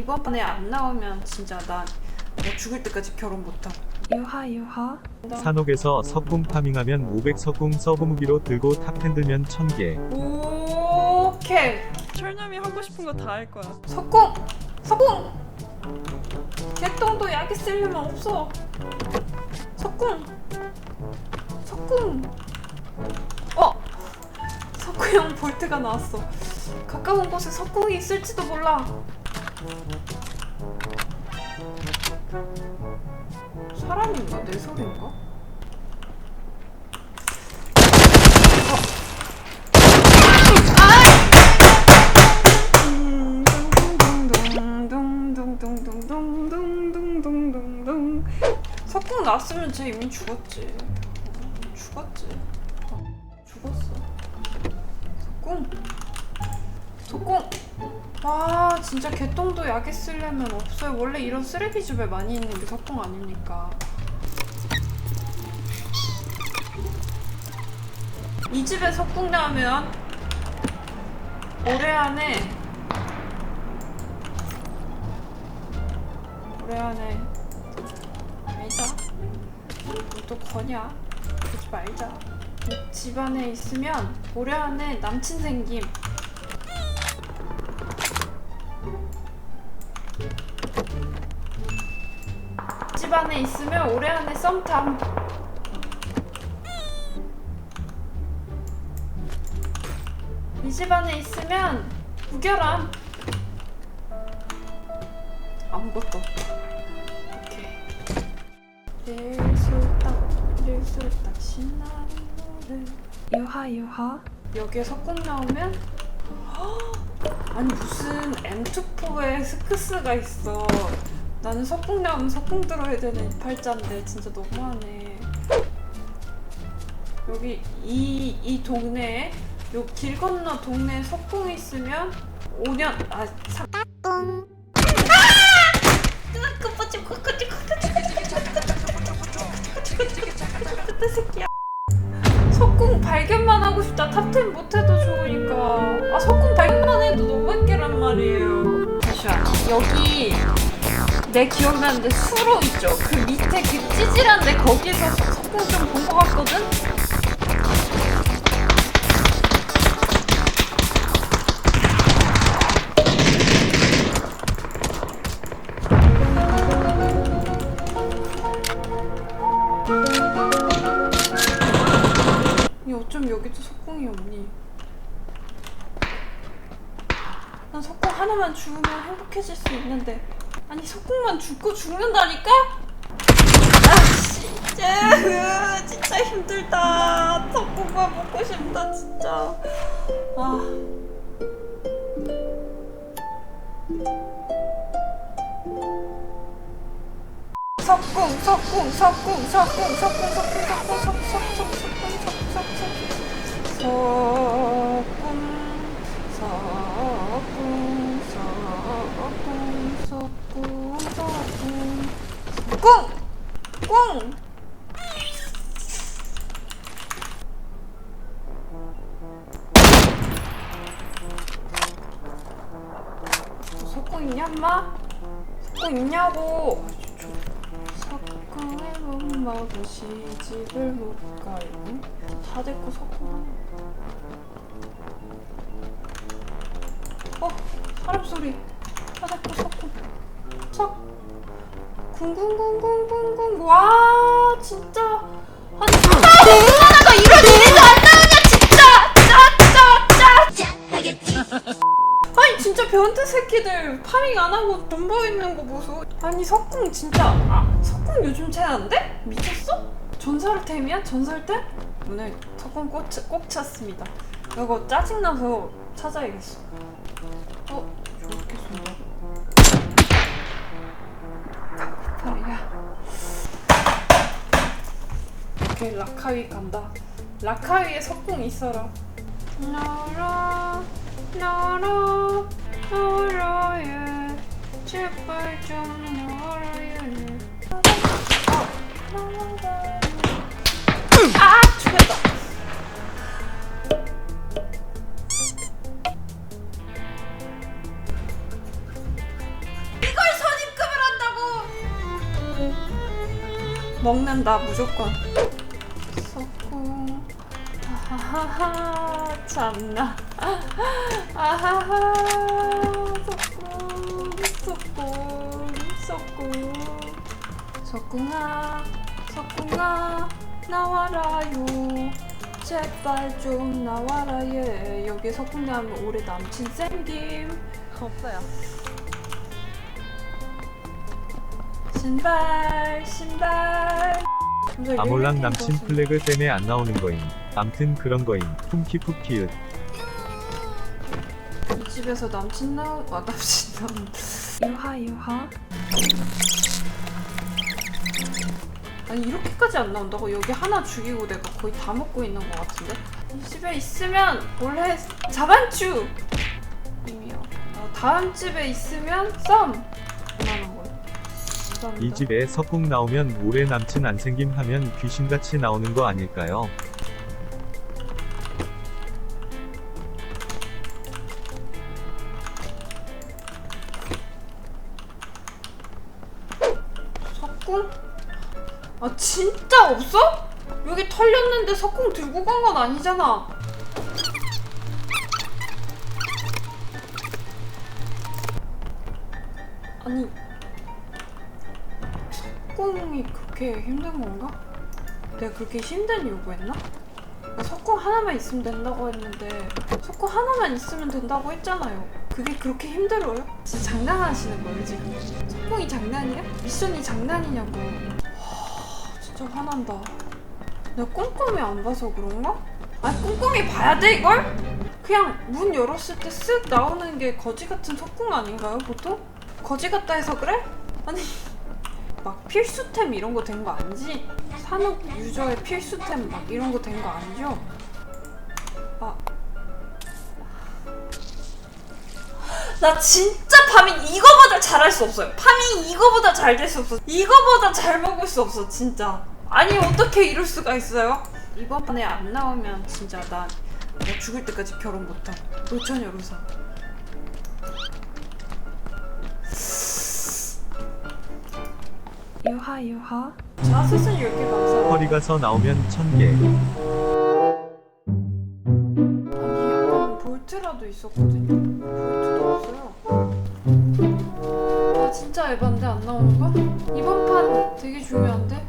이번에 안 나오면 진짜 나, 나 죽을 때까지 결혼 못하고. 유하 유하. 산옥에서 석궁 파밍하면 500 석궁 서브 무기로 들고 탑10 들면 1000개. 오케이. 철남이 하고 싶은 거 다 할 거야. 석궁! 석궁! 개똥도 약이 쓸려면 없어. 석궁! 석궁! 어! 석궁형 볼트가 나왔어. 가까운 곳에 석궁이 있을지도 몰라. 사람인가? 내 소리인가? 둥둥둥둥둥둥둥둥둥둥둥둥둥둥 석궁 났으면 쟤 이미 죽었지 죽었지 어, 죽었어 석궁 석궁 와 진짜 개똥도 약에 쓰려면 없어요. 원래 이런 쓰레기집에 많이 있는 게 석궁 아닙니까? 이 집에 석궁 나오면 올해 안에 올해 안에 말자. 또 거냐? 그러지 말자. 집 안에 있으면 올해 안에 남친 생김 안에 있으면 올해 안에 썸탐 이 집 안에 있으면 무결함 아무것도 오케이. 릴술딱 릴술딱 신나는 노래. 유하 유하. 여기에 석궁 나오면? 헉! 아니 무슨 M24에 스크스가 있어 나는 석궁 나오면 석궁 들어야 되는 이팔자인데 진짜 너무하네 여기 이, 이 동네에 요 길 건너 동네에 석궁이 있으면 5년 아 3... 뿡 그때 새끼야 석궁 발견만 하고 싶다 탑10 못해도 좋으니까 아 석궁 발견만 해도 너무 했게란 말이에요 잠시만 여기 내 기억나는데 수로 있죠 그 밑에 그 찌질한데 거기에서 석궁 좀본 것 같거든 이 어쩜 여기도 석궁이 없니? 난 석궁 하나만 주우면 행복해질 수 있는데 아니 석궁만 죽고 죽는다니까? 아 진짜 진짜 힘들다 석궁만 먹고 싶다 진짜 아 석궁 석궁 석궁 석궁 석궁 석궁 석궁 석궁 석궁 석궁 석궁 석궁 석궁 석궁 있냐고 석궁을 못 먹으시 집을 못 가요 다 됐고 석궁 어 사람 소리. 다 됐고 석궁 석 궁궁궁궁궁궁. 와 진짜 새끼들 파밍 안 하고 돈 버있는 거 보소 아니 석궁 진짜 아 석궁 요즘 채안돼? 미쳤어? 전설템이야? 전설템? 오늘 석궁 꼭, 찾- 꼭 찾습니다 이거 짜증나서 찾아야겠어 어? 쏜다 팔이야 오케이 라카위 간다 라카위에 석궁 있어라 나라 나라 울어요. 제발 좀 울어요. 아, 아 죽였다. 이걸 선입금을 한다고? 먹는다 무조건. 썩고. 아하하 참나. 아하하 석궁 석궁 석궁. 석궁아 석궁아 나와라요. 제발 좀 나와라 얘 여기 석궁 나면 올해 남친 생김. 없어요. 신발 신발. 아몰랑 남친 플래그 때문에 안 나오는 거임. 암튼 그런 거임. 쿵키푸키읒. 이 집에서 남친 나오 아 남친 나온 유하 유하? 아니 이렇게까지 안 나온다고? 여기 하나 죽이고 내가 거의 다 먹고 있는 것 같은데? 이 집에 있으면 원래 자반추! 이미요 어, 다음 집에 있으면 썸! 이만한 거 감사합니다. 이 집에 석궁 나오면 올해 남친 안 생김 하면 귀신같이 나오는 거 아닐까요? 아 진짜 없어? 여기 털렸는데 석궁 들고 간 건 아니잖아. 아니 석궁이 그렇게 힘든 건가? 내가 그렇게 힘든 요구했나? 나 석궁 하나만 있으면 된다고 했는데 석궁 하나만 있으면 된다고 했잖아요. 그게 그렇게 힘들어요? 진짜 장난하시는 거예요 지금? 석궁이 장난이야? 미션이 장난이냐고. 하, 진짜 화난다. 내가 꼼꼼히 안 봐서 그런가? 아니 꼼꼼히 봐야 돼 이걸? 그냥 문 열었을 때 쓱 나오는 게 거지 같은 석궁 아닌가요 보통? 거지 같다 해서 그래? 아니 막 필수템 이런 거 된 거 아니지? 산업 유저의 필수템 막 이런 거 된 거 아니죠? 아. 나 진짜 파밍 이거보다 잘할 수 없어요. 파밍 이거보다 잘 될 수 없어. 이거보다 잘 먹을 수 없어, 진짜. 아니 어떻게 이럴 수가 있어요? 이번 판에 안 나오면 진짜 나, 나 죽을 때까지 결혼 못함. 노천 여로사. 유하 유하. 자 스승 10개 감사합니다. 허리 가서 나오면 천 개. 아니 약간 볼트라도 있었거든요. 나오는 거? 이번 판 되게 중요한데?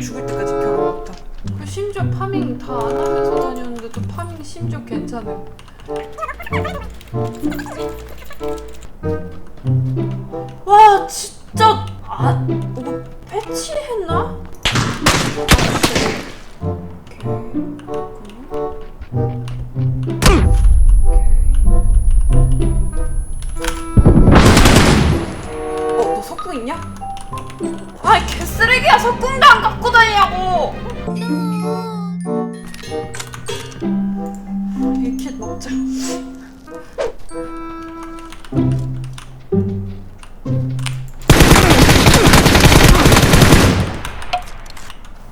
죽을 때까지 결혼 못함. 그 심지어 파밍 다 안 하면서 다녔는데도 파밍 심지어 괜찮음. 와 진짜 아 석궁도 안 갖고 다니냐고. 이렇게 먹자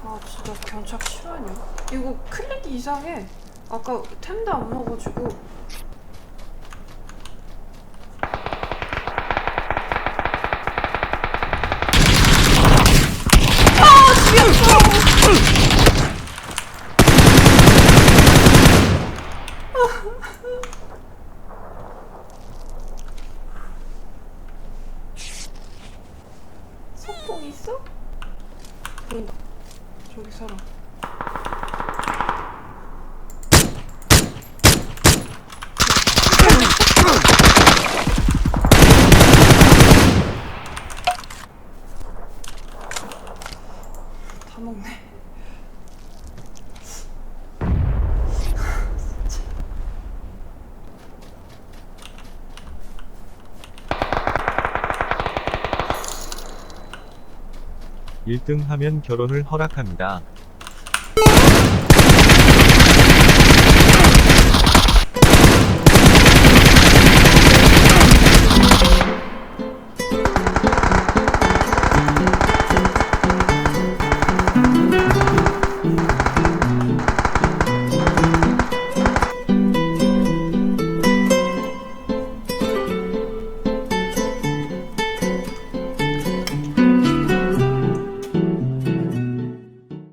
아 진짜 견착 싫어하냐 이거 클릭이 이상해. 아까 템도 안 먹어가지고 1등 하면 결혼을 허락합니다.